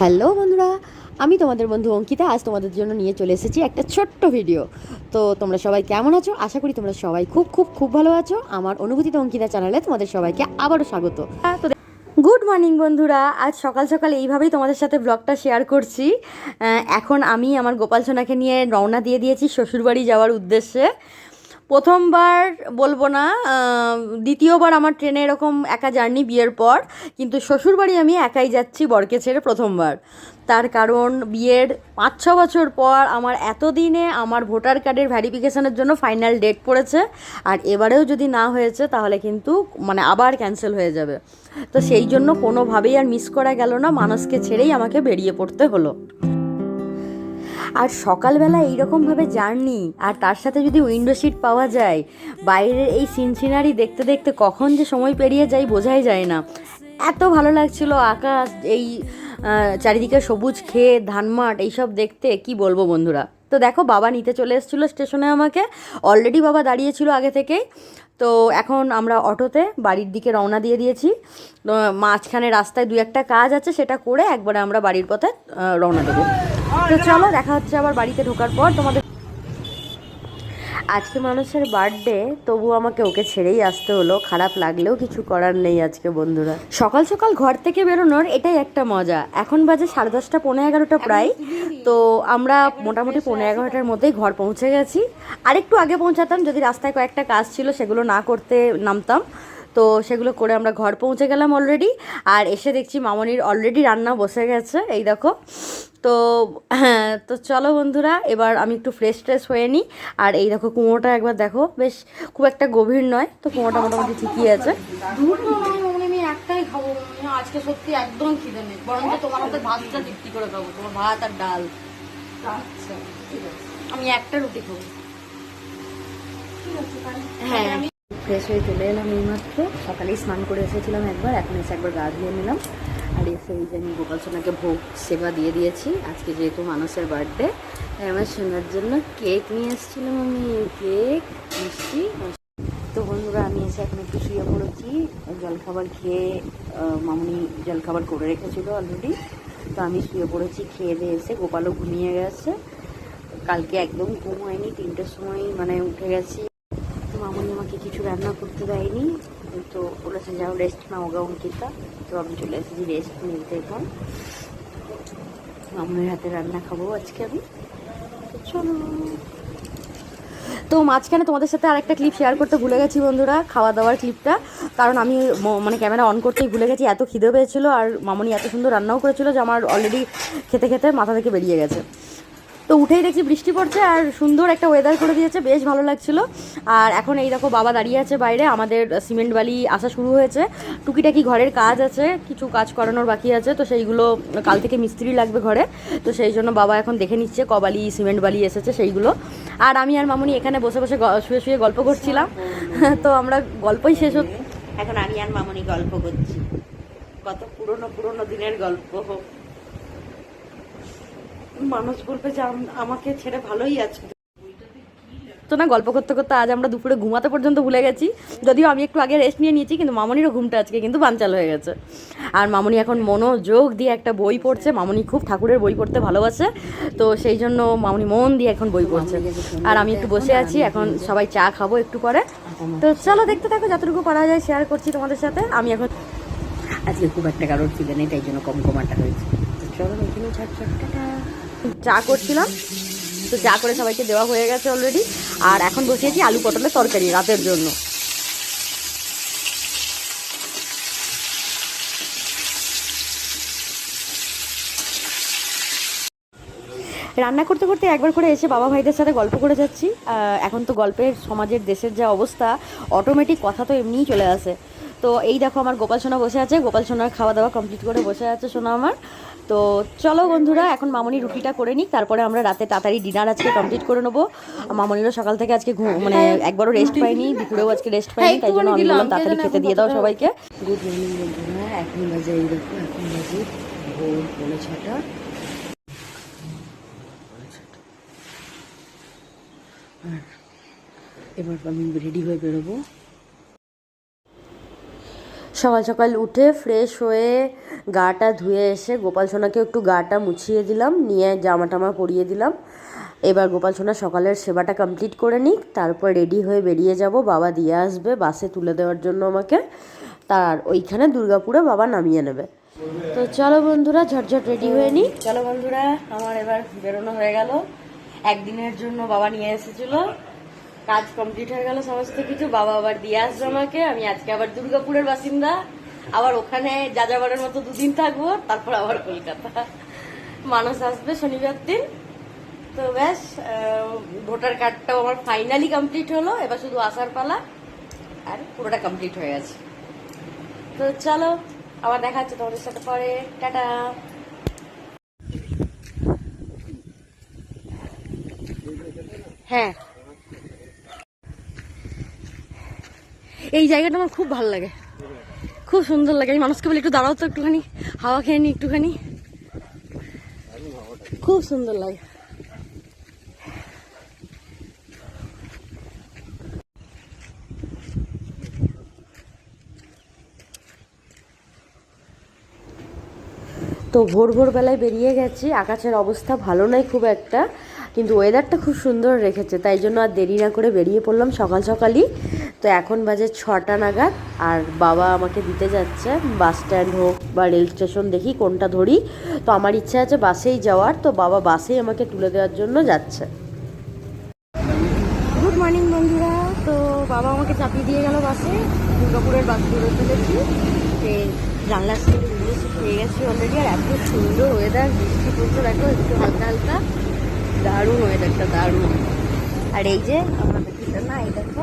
Hello বন্ধুরা, আমি তোমাদের বন্ধু অঙ্কিতা, আজ তোমাদের জন্য নিয়ে চলে এসেছি একটা ছোট্ট ভিডিও। তো তোমরা সবাই কেমন আছো? আশা করি তোমরা সবাই খুব খুব খুব ভালো আছো। আমার অনুভূতিতে অঙ্কিতা চ্যানেলে তোমাদের সবাইকে আবারও স্বাগত। গুড মর্নিং বন্ধুরা, আজ সকাল সকাল এইভাবেই তোমাদের সাথে ব্লগটা শেয়ার করছি। এখন আমি আমার গোপাল সোনাকে নিয়ে রওনা দিয়ে দিয়েছি শ্বশুরবাড়ি যাওয়ার উদ্দেশ্যে। প্রথমবার বলব না দ্বিতীয়বার আমার ট্রেনে এরকম একা জার্নি বিয়ের পর, কিন্তু শ্বশুরবাড়ি আমি একাই যাচ্ছি বরকে ছেড়ে প্রথমবার। তার কারণ বিয়ের পাঁচ ছ বছর পর আমার এতদিনে আমার ভোটার কার্ডের ভ্যারিফিকেশনের জন্য ফাইনাল ডেট পড়েছে, আর এবারেও যদি না হয়েছে তাহলে কিন্তু মানে আবার ক্যান্সেল হয়ে যাবে। তো সেই জন্য কোনোভাবেই আর মিস করা গেল না মানুষকে ছেড়েই আমাকে বেরিয়ে পড়তে হলো। আর সকালবেলা এইরকমভাবে জার্নি, আর তার সাথে যদি উইন্ডো সিট পাওয়া যায়, বাইরের এই সিনসিনারি দেখতে দেখতে কখন যে সময় পেরিয়ে যায় বোঝাই যায় না। এত ভালো লাগছিল আকাশ, এই চারিদিকে সবুজ ক্ষেত, ধানমাঠ, এইসব দেখতে, কি বলব বন্ধুরা? তো দেখো বাবা নিতে চলে এসেছিল স্টেশনে আমাকে অলরেডি বাবা দাঁড়িয়েছিল আগে থেকেই। তো এখন আমরা অটোতে বাড়ির দিকে রওনা দিয়ে দিয়েছি। মাঝখানে রাস্তায় দু একটা কাজ আছে, সেটা করে একবারে আমরা বাড়ির পথে রওনা দেবো। তো চলো দেখা হচ্ছে আবার বাড়িতে ঢোকার পর। তোমাদের আজকে মানুষের বার্থডে তবু আমাকে ওকে ছেড়েই আসতে হলো। খারাপ লাগলেও কিছু করার নেই আজকে বন্ধুরা। সকাল সকাল ঘর থেকে বেরোনোর এটাই একটা মজা। এখন বাজে সাড়ে দশটা পনেরো এগারোটা প্রায়। তো আমরা মোটামুটি পনেরো এগারোটার মধ্যেই ঘর পৌঁছে গেছি। আরেকটু আগে পৌঁছাতাম যদি রাস্তায় কয়েকটা কাজ ছিল সেগুলো না করতে নামতাম। তো সেগুলো করে আমরা ঘর পৌঁছে গেলাম অলরেডি আর এসে দেখছি মামনির অলরেডি রান্না বসে গেছে এই দেখো। তো হ্যাঁ তো চলো বন্ধুরা এবার আমি একটু ফ্রেশ ট্রেশ হয়ে নিই। আর এই দেখো কুমোটা একবার দেখো বেশ খুব একটা গভীর নয় তো কুমোটা মোটামুটি ঠিকই আছে। আমি একটাই খাব আজকে সত্যি একদম খিদে নেই বরঞ্চ তোমার হাতে ভাতটা তৃপ্তি করে খাব তোমার ভাত আর ডাল। আচ্ছা ঠিক আছে। আমি একটা রুটি খাব। ঠিক আছে তাহলে হ্যাঁ। ফ্রেশ হয়ে চলে এলাম এইমাত্র। সকালেই স্নান করে এসেছিলাম একবার এখন এসে একবার গা ধুয়ে নিলাম। আর এসে এই যে আমি গোপাল সোনাকে ভোগ সেবা দিয়ে দিয়েছি, আজকে যেহেতু মানুষের বার্থডে তাই আমার সোনার জন্য কেক নিয়ে এসেছিলাম আমি। কেক মিষ্টি, তো বন্ধুরা, আমি এসে এখন একটু শুয়ে পড়েছি। জলখাবার খেয়ে মামনি জলখাবার করে রেখেছিল অলরেডি তো আমি শুয়ে পড়েছি, খেয়ে দিয়ে এসে গোপালও ঘুমিয়ে গেছে। কালকে একদম ঘুম হয়নি, তিনটের সময় মানে উঠে গেছি। তো মামনি আমাকে কিছু রান্না করতে দেয়নি। তো বলেছে যাও রেস্ট নাও গা অঙ্কিতা তো আমি চলে এসেছি রেস্ট নিতে এখন। মামনির হাতে রান্না খাব আজকে আমি। চলো। তো মাঝখানে তোমাদের সাথে আরেকটা ক্লিপ শেয়ার করতে ভুলে গেছি বন্ধুরা খাওয়া দাওয়ার ক্লিপটা কারণ আমি মানে ক্যামেরা অন করতেই ভুলে গেছি, এত খিদে পেয়েছিল আর মামনি এত সুন্দর রান্নাও করেছিল যে আমার অলরেডি খেতে খেতে মাথা থেকে বেরিয়ে গেছে। তো উঠেই দেখছি বৃষ্টি পড়ছে আর সুন্দর একটা ওয়েদার করে দিয়েছে, বেশ ভালো লাগছিল। আর এখন এই দেখো বাবা দাঁড়িয়ে আছে বাইরে, আমাদের সিমেন্ট বালি আসা শুরু হয়েছে। টুকিটাকি ঘরের কাজ আছে, কিছু কাজ করানোর বাকি আছে, তো সেইগুলো কাল থেকে মিস্ত্রি লাগবে ঘরে। তো সেই জন্য বাবা এখন দেখে নিচ্ছে কবালি সিমেন্ট বালি এসেছে সেইগুলো। আর আমি আর মামুনি এখানে বসে বসে শুয়ে শুয়ে গল্প করছিলাম। তো আমরা গল্পই শেষ এখন আমি আর মামুনি গল্প করছি। কত পুরনো পুরনো দিনের গল্প মানুষ বলবে যে আমাকে ছেড়ে ভালোই আছে। তো না গল্প করতে করতে আজ আমরা দুপুরে ঘুমাতে পর্যন্ত ভুলে গেছি। যদিও আমি একটু আগে রেস্ট নিয়ে নিয়েছি কিন্তু মামনিরও ঘুমটা আজকে কিন্তু বানচাল হয়ে গেছে। আর মামনি এখন মনোযোগ দিয়ে একটা বই পড়ছে। মামনি খুব ঠাকুরের বই পড়তে ভালোবাসে তো সেই জন্য মামনি মন দিয়ে এখন বই পড়ছে। আর আমি একটু বসে আছি এখন সবাই চা খাব একটু পরে। তো চলো দেখতে থাকো যতটুকু পারা যায় শেয়ার করছি তোমাদের সাথে। আমি এখন আজকে খুব একটা কারোর নেই তাই জন্য কম কমাটা হয়েছে। চলো এখানে। চা করছিলাম। তো চা করে সবাইকে দেওয়া হয়ে গেছে অলরেডি আর এখন বসিয়েছি আলু পটলের তরকারি রাতের জন্য। রান্না করতে করতে একবার করে এসে বাবা ভাইদের সাথে গল্প করে যাচ্ছি। এখন তো গল্পের সমাজের, দেশের যা অবস্থা অটোমেটিক কথা তো এমনিই চলে আসে। তো এই দেখো আমার গোপাল সোনা বসে আছে। গোপাল সোনার খাওয়া দাওয়া কমপ্লিট করে বসে আছে সোনা আমার। তো চলো বন্ধুরা এখন মামনি রুটিটা করে নিই তারপরে আমরা রাতে তাড়াতাড়ি ডিনার আজকে কমপ্লিট করে নেব। মামনিরও সকাল থেকে আজকে মানে একবারও রেস্ট পাইনি দুপুরেও আজকে রেস্ট পাইনি তাই জন্য আমি বললাম তাড়াতাড়ি খেতে দিয়ে দাও সবাইকে। গুড মর্নিং বন্ধুরা এখন বাজে এই দেখো এখন বাজে ভোর পৌনে ছটা। এবার আমি রেডি হয়ে বেরোবো। সকাল সকাল উঠে ফ্রেশ হয়ে গাটা ধুয়ে এসে গোপাল সোনাকে একটু গাটা মুছিয়ে দিলাম, নিয়ে জামা টামা পরিয়ে দিলাম। এবার গোপাল সোনা সকালের সেবাটা কমপ্লিট করে নিক, তারপর রেডি হয়ে বেরিয়ে যাব। বাবা দিয়ে আসবে বাসে তুলে দেওয়ার জন্য আমাকে। তার ওইখানে দুর্গাপুরে বাবা নামিয়ে নেবে। তো চলো বন্ধুরা, ঝটঝট রেডি হয়ে নিই চলো বন্ধুরা, আমার এবার বেরোনো হয়ে গেল। একদিনের জন্য বাবা নিয়ে এসেছিল। কাজ কমপ্লিট হয়ে গেল, সমস্ত কিছু। বাবা আবার দিয়ে আসবে আমাকে। আমি আজকে আবার দুর্গাপুরের বাসিন্দা। আবার ওখানে যাযাবরের মতো দুদিন থাকব। তারপর আবার কলকাতা। মানুষ আসবে শনিবার দিন। তো ব্যাস ভোটার কার্ডটাও আমার ফাইনালি কমপ্লিট হলো। এবার শুধু আসার পালা আর পুরোটা কমপ্লিট হয়ে গেছে। তো চলো, আবার দেখা হচ্ছে তোমাদের সাথে পরে। টাটা। হ্যাঁ। এই জায়গাটা আমার খুব ভালো লাগে। খুব সুন্দর লাগে। আমি মানুষকে বলি একটু দাঁড়াও তো একটুখানি, হাওয়া খেয়ে নি একটুখানি। খুব সুন্দর লাগে। তো ভোর ভোরবেলায় বেরিয়ে গেছি। আকাশের অবস্থা ভালো নয় খুব একটা, কিন্তু ওয়েদারটা খুব সুন্দর রেখেছে, তাই জন্য আর দেরি না করে বেরিয়ে পড়লাম সকাল সকালই। তো এখন বাজে ছটা নাগাদ আর বাবা আমাকে দিতে যাচ্ছে বাস স্ট্যান্ড হোক বা রেল স্টেশন দেখি কোনটা ধরি। তো আমার ইচ্ছা আছে বাসেই যাওয়ার, তো বাবা বাসেই আমাকে তুলে দেওয়ার জন্য যাচ্ছে। গুড মর্নিং বন্ধুরা। তো বাবা আমাকে চাপিয়ে দিয়ে গেল বাসে। দুর্গাপুরের বাস ধরে ফেলেছি। জানলার ইংলিশ পেয়ে গেছি অলরেডি আর এত সুন্দর ওয়েদার বৃষ্টি পড়ছে দেখো একটু হালকা হালকা। দারুণ ওয়েদারটা দারুণ আর এই যে আমার না, এই দেখো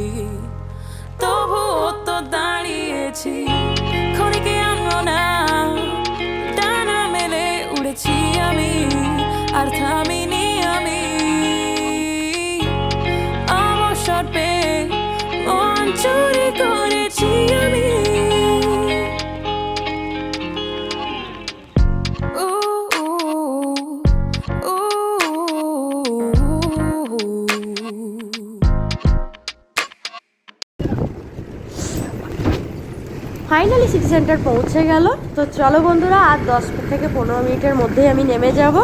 তবুও তো দাঁড়িয়েছি। ফাইনালি সিটি সেন্টার পৌঁছে গেল। তো চলো বন্ধুরা আর দশ থেকে পনেরো মিনিটের মধ্যেই আমি নেমে যাব।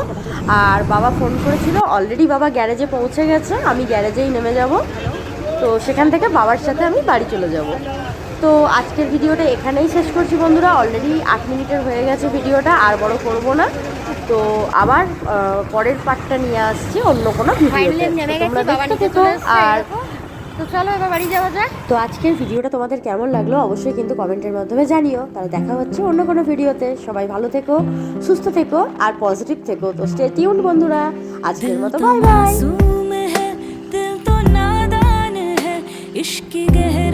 আর বাবা ফোন করেছিল অলরেডি বাবা গ্যারেজে পৌঁছে গেছে আমি গ্যারেজেই নেমে যাব। তো সেখান থেকে বাবার সাথে আমি বাড়ি চলে যাব। তো আজকের ভিডিওটা এখানেই শেষ করছি বন্ধুরা অলরেডি আট মিনিটের হয়ে গেছে ভিডিওটা আর বড় করব না। তো আবার পরের পার্টটা নিয়ে আসছি অন্য কোনো এসছে আর তো চলো এবার বাড়ি যাওয়া যাক। তো আজকের ভিডিওটা তোমাদের কেমন লাগল অবশ্যই কিন্তু কমেন্টের মাধ্যমে জানিও। তাহলে দেখা হচ্ছে অন্য কোনো ভিডিওতে। সবাই ভালো থেকো সুস্থ থেকো আর পজিটিভ থেকো। তো স্টে টিউন বন্ধুরা। আজকের মতো বাই বাই ইশকি গহে